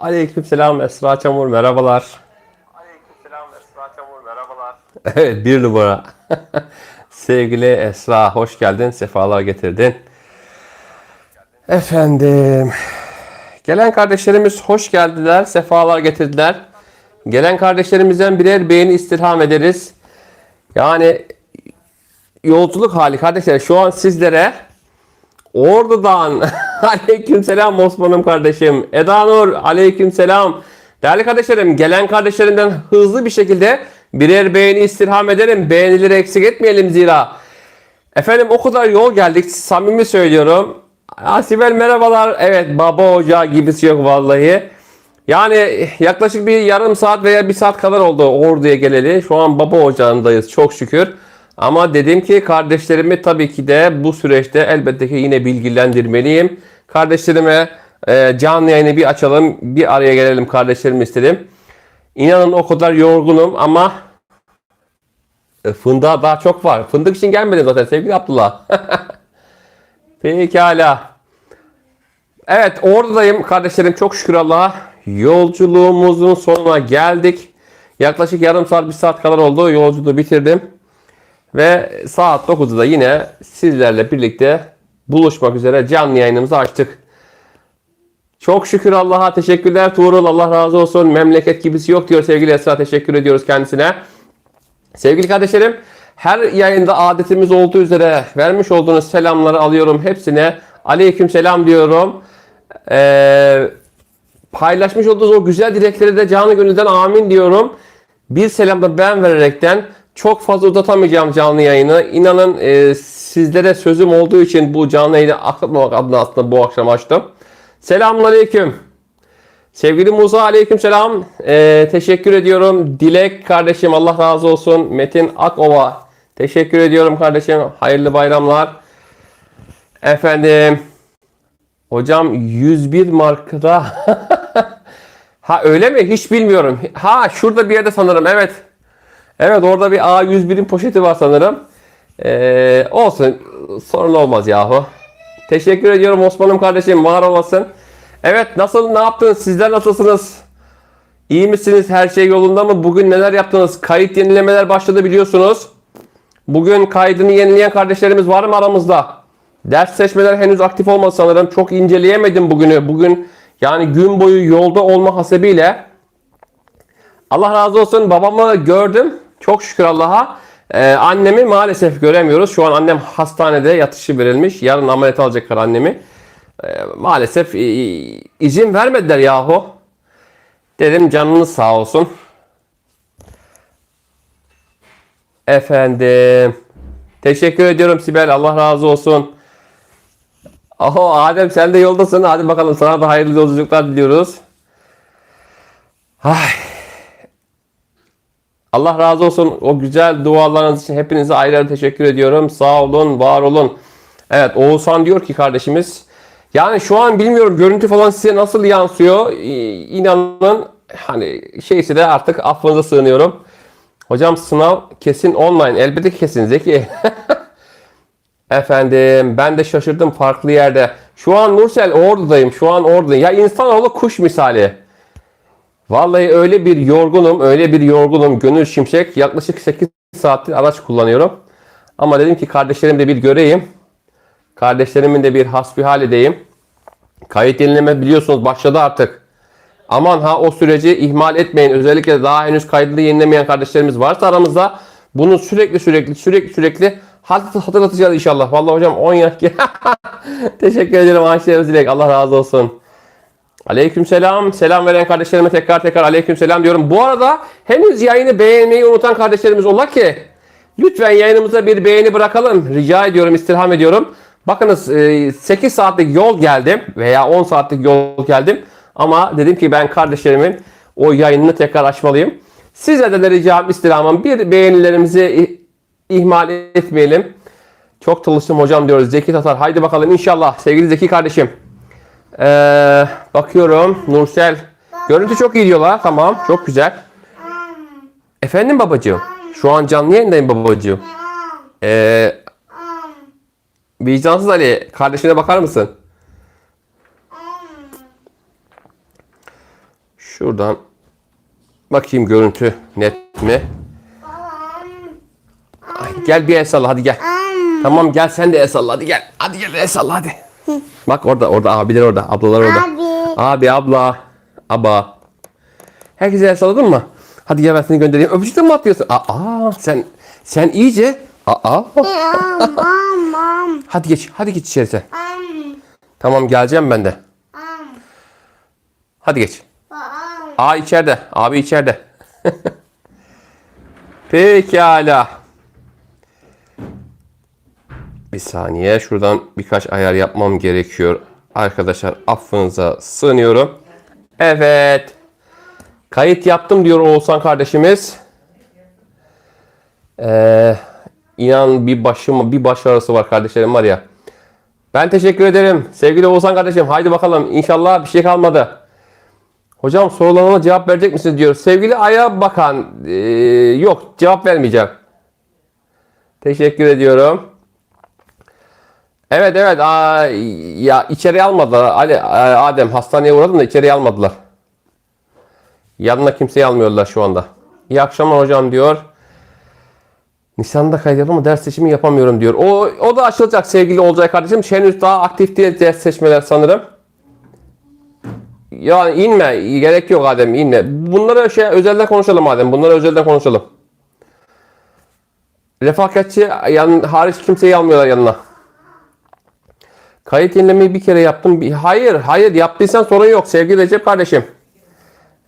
Aleykümselam Esra Çamur merhabalar. Aleykümselam Esra Çamur merhabalar. Evet bir numara. Sevgili Esra hoş geldin. Sefalar getirdin. Efendim. Gelen kardeşlerimiz hoş geldiler. Sefalar getirdiler. Gelen kardeşlerimizden birer beğeni istirham ederiz. Yani yolculuk hali kardeşler şu an sizlere Ordu'dan aleykümselam Osman'ım kardeşim. Eda Nur aleykümselam. Değerli kardeşlerim gelen kardeşlerimden hızlı bir şekilde birer beğeni istirham ederim. Beğenileri eksik etmeyelim zira. Efendim o kadar yol geldik samimi söylüyorum. Asibel merhabalar. Evet baba ocağı gibisi yok vallahi. Yani yaklaşık bir yarım saat veya bir saat kadar oldu Ordu'ya geleli. Şu an baba ocağındayız çok şükür. Ama dedim ki kardeşlerimi tabii ki de bu süreçte elbette ki yine bilgilendirmeliyim. Kardeşlerime e, canlı yayını bir açalım, bir araya gelelim kardeşlerim istedim. İnanın o kadar yorgunum ama e, fındığa daha çok var. Fındık için gelmedim zaten sevgili Abdullah. Pekala. Evet oradayım kardeşlerim çok şükür Allah'a. Yolculuğumuzun sonuna geldik. Yaklaşık yarım saat bir saat kadar oldu. Yolculuğu bitirdim. Ve saat 9'da da yine sizlerle birlikte buluşmak üzere canlı yayınımızı açtık. Çok şükür Allah'a teşekkürler Tuğrul Allah razı olsun. Memleket gibisi yok diyor sevgili Esra teşekkür ediyoruz kendisine. Sevgili kardeşlerim her yayında adetimiz olduğu üzere vermiş olduğunuz selamları alıyorum hepsine. Aleyküm selam diyorum. Ee, paylaşmış olduğunuz o güzel dilekleri de canı gönülden amin diyorum. Bir selam da ben vererekten çok fazla uzatamayacağım canlı yayını. İnanın e, sizlere sözüm olduğu için bu canlı yayını akıtmamak adına aslında bu akşam açtım. Selamünaleyküm. Sevgili Musa aleyküm selam. Ee, teşekkür ediyorum. Dilek kardeşim Allah razı olsun. Metin Akova. Teşekkür ediyorum kardeşim. Hayırlı bayramlar. Efendim. Hocam 101 markada. ha öyle mi? Hiç bilmiyorum. Ha şurada bir yerde sanırım. Evet. Evet orada bir A101'in poşeti var sanırım. Ee, olsun. Sorun olmaz yahu. Teşekkür ediyorum Osman'ım kardeşim. Var olasın. Evet nasıl ne yaptınız? Sizler nasılsınız? İyi misiniz? Her şey yolunda mı? Bugün neler yaptınız? Kayıt yenilemeler başladı biliyorsunuz. Bugün kaydını yenileyen kardeşlerimiz var mı aramızda? Ders seçmeler henüz aktif olmadı sanırım. Çok inceleyemedim bugünü. Bugün yani gün boyu yolda olma hasebiyle Allah razı olsun babamı gördüm. Çok şükür Allah'a. Ee, annemi maalesef göremiyoruz. Şu an annem hastanede yatışı verilmiş. Yarın ameliyat alacaklar annemi. Ee, maalesef izin vermediler yahu. Dedim canınız sağ olsun. Efendim. Teşekkür ediyorum Sibel. Allah razı olsun. Oho Adem sen de yoldasın. Hadi bakalım sana da hayırlı yolculuklar diliyoruz. Ay. Allah razı olsun o güzel dualarınız için hepinize ayrı ayrı teşekkür ediyorum. Sağ olun, var olun. Evet Oğuzhan diyor ki kardeşimiz yani şu an bilmiyorum görüntü falan size nasıl yansıyor. İnanın hani şeyse de artık affınıza sığınıyorum. Hocam sınav kesin online. Elbette kesin Zeki. Efendim ben de şaşırdım farklı yerde. Şu an Nursel Ordu'dayım. Şu an Ordu'dayım. Ya insanoğlu kuş misali. Vallahi öyle bir yorgunum, öyle bir yorgunum. Gönül Şimşek yaklaşık 8 saattir araç kullanıyorum. Ama dedim ki kardeşlerimi de bir göreyim. Kardeşlerimin de bir hasbihal edeyim. Kayıt yenileme biliyorsunuz başladı artık. Aman ha o süreci ihmal etmeyin. Özellikle daha henüz kaydını yenilemeyen kardeşlerimiz varsa aramızda bunu sürekli sürekli sürekli sürekli hat- hatırlatacağız inşallah. Vallahi hocam 10 yaş. Teşekkür ederim Ayşe Dilek. Allah razı olsun. Aleyküm selam. Selam veren kardeşlerime tekrar tekrar aleyküm selam diyorum. Bu arada henüz yayını beğenmeyi unutan kardeşlerimiz ola ki lütfen yayınımıza bir beğeni bırakalım. Rica ediyorum, istirham ediyorum. Bakınız e, 8 saatlik yol geldim veya 10 saatlik yol geldim. Ama dedim ki ben kardeşlerimin o yayınını tekrar açmalıyım. Sizlerden de ricam istirhamım bir beğenilerimizi ihmal etmeyelim. Çok çalıştım hocam diyoruz. Zeki Tatar. Haydi bakalım inşallah sevgili Zeki kardeşim. Ee, bakıyorum Nursel. Görüntü çok iyi diyorlar. Tamam çok güzel. Efendim babacığım. Şu an canlı yayındayım babacığım. Ee, vicdansız Ali kardeşine bakar mısın? Şuradan bakayım görüntü net mi? Ay, gel bir el salla hadi gel. Tamam gel sen de el salla hadi gel. Hadi gel el salla hadi. Bak orada orada abiler orada ablalar orada. Abi. Abi abla. Aba. Herkese el salladın mı? Hadi gel ben seni göndereyim. Öpücükten mi atıyorsun? Aa sen sen iyice. Aa. Am am am Hadi geç. Hadi geç içeri sen. am Tamam geleceğim ben de. am Hadi geç. am. Aa içeride. Abi içeride. Pekala. Bir saniye. Şuradan birkaç ayar yapmam gerekiyor. Arkadaşlar affınıza sığınıyorum. Evet. Kayıt yaptım diyor Oğuzhan kardeşimiz. Ee, inan bir başıma bir başarısı var kardeşlerim var ya. Ben teşekkür ederim. Sevgili Oğuzhan kardeşim. Haydi bakalım. İnşallah bir şey kalmadı. Hocam sorularıma cevap verecek misiniz diyor. Sevgili Aya Bakan. ee, yok cevap vermeyeceğim. Teşekkür ediyorum. Evet evet. Aa, ya içeriye almadılar. Ali, Adem hastaneye uğradım da içeriye almadılar. Yanına kimseyi almıyorlar şu anda. İyi akşamlar hocam diyor. Nisan'da kaydediyorum ama ders seçimi yapamıyorum diyor. O, o da açılacak sevgili Olcay kardeşim. Henüz daha aktif değil ders seçmeler sanırım. Ya inme. Gerek yok Adem inme. Bunları şey özelden konuşalım Adem. Bunları özelden konuşalım. Refakatçi yan, hariç kimseyi almıyorlar yanına. Kayıt yenilemeyi bir kere yaptım. Bir- Hayır, hayır yaptıysan sorun yok sevgili Recep kardeşim.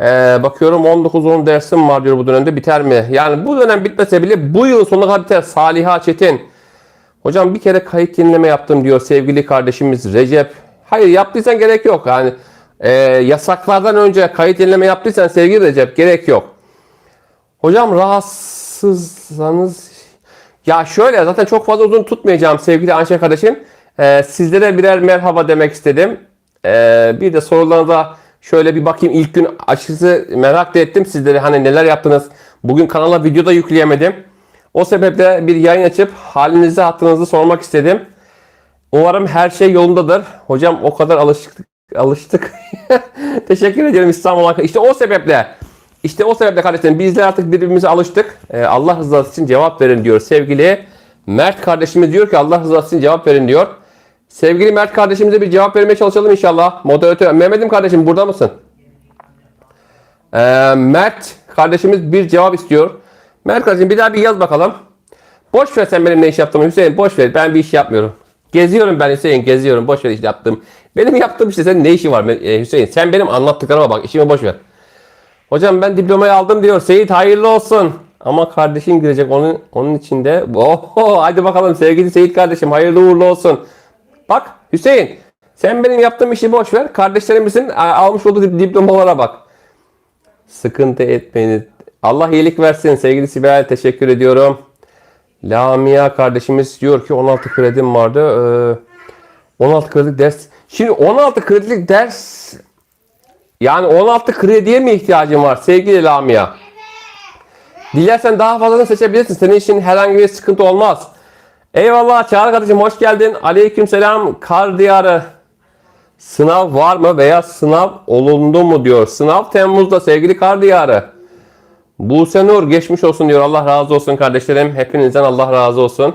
Ee, bakıyorum 19-10 dersim var diyor bu dönemde biter mi? Yani bu dönem bitmese bile bu yıl sonuna kadar biter. Saliha Çetin. Hocam bir kere kayıt yenileme yaptım diyor sevgili kardeşimiz Recep. Hayır yaptıysan gerek yok. Yani e, yasaklardan önce kayıt yenileme yaptıysan sevgili Recep gerek yok. Hocam rahatsızsanız ya şöyle zaten çok fazla uzun tutmayacağım sevgili Anşe kardeşim. Ee, sizlere birer merhaba demek istedim. Ee, bir de sorularınıza şöyle bir bakayım. İlk gün açıkçası merak da ettim sizlere hani neler yaptınız. Bugün kanala video da yükleyemedim. O sebeple bir yayın açıp halinizi hatırınızı sormak istedim. Umarım her şey yolundadır. Hocam o kadar alıştık. alıştık. Teşekkür ederim İstanbul. İşte o sebeple işte o sebeple kardeşlerim bizler artık birbirimize alıştık. Ee, Allah rızası için cevap verin diyor sevgili Mert kardeşimiz diyor ki Allah rızası için cevap verin diyor. Sevgili Mert kardeşimize bir cevap vermeye çalışalım inşallah. Moderatör Mehmet'im kardeşim burada mısın? Ee, Mert kardeşimiz bir cevap istiyor. Mert kardeşim bir daha bir yaz bakalım. Boş ver sen benim ne iş yaptığımı Hüseyin boş ver ben bir iş yapmıyorum. Geziyorum ben Hüseyin geziyorum boş ver iş yaptım. Benim yaptığım işte senin ne işi var e, Hüseyin sen benim anlattıklarıma bak işime boş ver. Hocam ben diplomayı aldım diyor. Seyit hayırlı olsun. Ama kardeşim girecek onun onun içinde. Oho hadi bakalım sevgili Seyit kardeşim hayırlı uğurlu olsun. Bak Hüseyin sen benim yaptığım işi boş ver. Kardeşlerimizin a- almış olduğu dip- diplomalara bak. Sıkıntı etmeyiniz. Allah iyilik versin sevgili Sibel teşekkür ediyorum. Lamia kardeşimiz diyor ki 16 kredim vardı. Ee, 16 kredilik ders. Şimdi 16 kredilik ders yani 16 krediye mi ihtiyacın var sevgili Lamia? Dilersen daha fazlasını seçebilirsin. Senin için herhangi bir sıkıntı olmaz. Eyvallah Çağrı kardeşim hoş geldin. Aleyküm selam. Kar diyarı. Sınav var mı veya sınav olundu mu diyor. Sınav Temmuz'da sevgili kar diyarı. Buse Nur geçmiş olsun diyor. Allah razı olsun kardeşlerim. Hepinizden Allah razı olsun.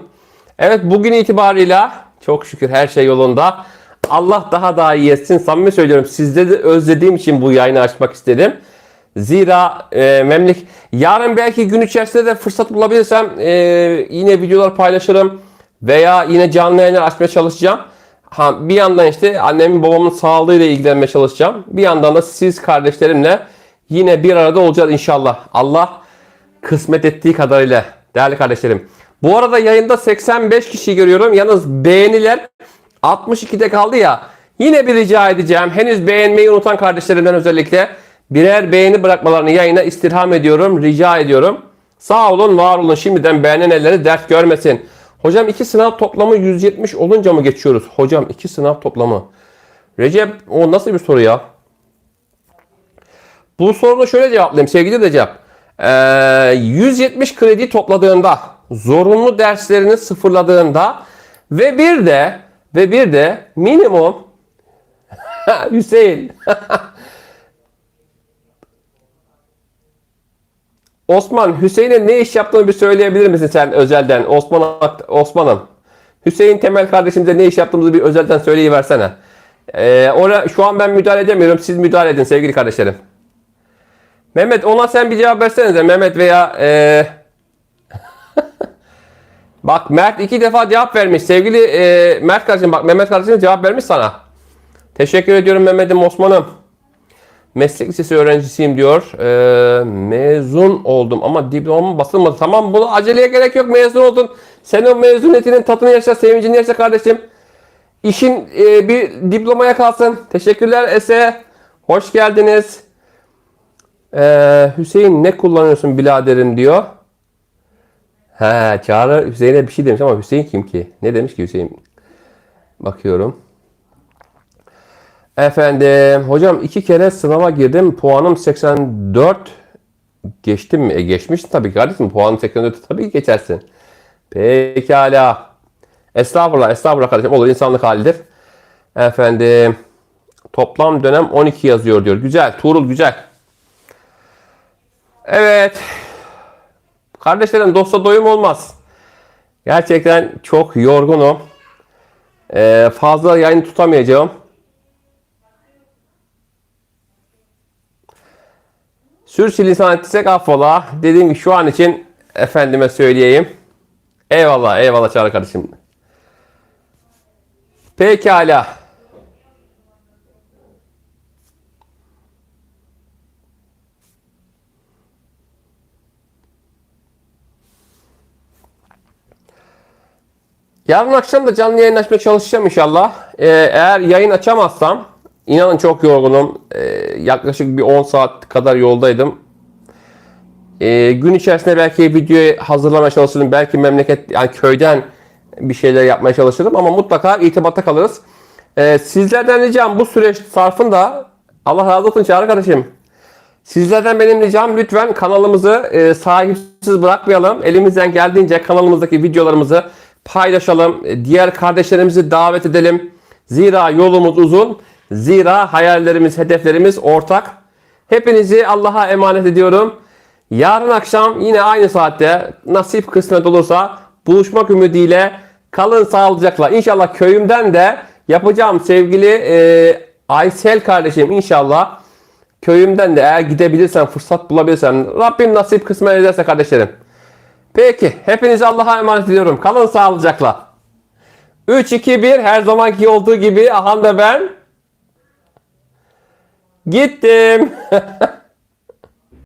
Evet bugün itibarıyla çok şükür her şey yolunda. Allah daha daha iyi etsin. Samimi söylüyorum. Sizleri de özlediğim için bu yayını açmak istedim. Zira e, memlek yarın belki gün içerisinde de fırsat bulabilirsem e, yine videolar paylaşırım veya yine canlı yayınlar açmaya çalışacağım. Ha, bir yandan işte annemin babamın sağlığıyla ilgilenmeye çalışacağım. Bir yandan da siz kardeşlerimle yine bir arada olacağız inşallah. Allah kısmet ettiği kadarıyla değerli kardeşlerim. Bu arada yayında 85 kişi görüyorum. Yalnız beğeniler 62'de kaldı ya. Yine bir rica edeceğim. Henüz beğenmeyi unutan kardeşlerimden özellikle birer beğeni bırakmalarını yayına istirham ediyorum. Rica ediyorum. Sağ olun, var olun. Şimdiden beğenen elleri dert görmesin. Hocam iki sınav toplamı 170 olunca mı geçiyoruz? Hocam iki sınav toplamı. Recep o nasıl bir soru ya? Bu sorunu şöyle cevaplayayım sevgili Recep. Ee, 170 kredi topladığında, zorunlu derslerini sıfırladığında ve bir de ve bir de minimum Hüseyin Osman, Hüseyin'in ne iş yaptığını bir söyleyebilir misin sen özelden? Osman Osman'ım. Hüseyin Temel kardeşimize ne iş yaptığımızı bir özelden söyleyiversene. Ee, ona, şu an ben müdahale edemiyorum. Siz müdahale edin sevgili kardeşlerim. Mehmet ona sen bir cevap versenize. Mehmet veya ee... Bak Mert iki defa cevap vermiş. Sevgili ee, Mert kardeşim bak Mehmet kardeşim cevap vermiş sana. Teşekkür ediyorum Mehmet'im Osman'ım. Meslek lisesi öğrencisiyim diyor. Ee, mezun oldum ama diplomam basılmadı. Tamam bunu aceleye gerek yok mezun oldun. Sen o mezuniyetinin tadını yaşa, sevincini yaşa kardeşim. İşin e, bir diplomaya kalsın. Teşekkürler Ese. Hoş geldiniz. Ee, Hüseyin ne kullanıyorsun biraderim diyor. He Çağrı Hüseyin'e bir şey demiş ama Hüseyin kim ki? Ne demiş ki Hüseyin? Bakıyorum. Efendim hocam iki kere sınava girdim. Puanım 84. Geçtim mi? E, geçmişsin tabii kardeşim. Puanım 84 tabii ki geçersin. Pekala. Estağfurullah, estağfurullah kardeşim. Olur insanlık halidir. Efendim toplam dönem 12 yazıyor diyor. Güzel. Tuğrul güzel. Evet. Kardeşlerim dosta doyum olmaz. Gerçekten çok yorgunum. Ee, fazla yayın tutamayacağım. Sürçülisan ettiysek affola. Dediğim gibi şu an için efendime söyleyeyim. Eyvallah, eyvallah Çağrı kardeşim. Pekala. Yarın akşam da canlı yayın açmaya çalışacağım inşallah. Ee, eğer yayın açamazsam, inanın çok yorgunum. Ee, yaklaşık bir 10 saat kadar yoldaydım. Ee, gün içerisinde belki videoyu hazırlamaya çalışırım. Belki memleket, yani köyden bir şeyler yapmaya çalışırım. Ama mutlaka irtibatta kalırız. Ee, sizlerden ricam bu süreç sarfında Allah razı olsun Çağrı kardeşim. Sizlerden benim ricam lütfen kanalımızı e, sahipsiz bırakmayalım. Elimizden geldiğince kanalımızdaki videolarımızı paylaşalım. E, Diğer kardeşlerimizi davet edelim. Zira yolumuz uzun. Zira hayallerimiz, hedeflerimiz ortak. Hepinizi Allah'a emanet ediyorum. Yarın akşam yine aynı saatte nasip kısmet olursa buluşmak ümidiyle kalın sağlıcakla. İnşallah köyümden de yapacağım sevgili e, Aysel kardeşim inşallah köyümden de eğer gidebilirsen fırsat bulabilirsen Rabbim nasip kısmet ederse kardeşlerim. Peki hepinizi Allah'a emanet ediyorum. Kalın sağlıcakla. 3 2 1 her zamanki olduğu gibi aha da ben gittim.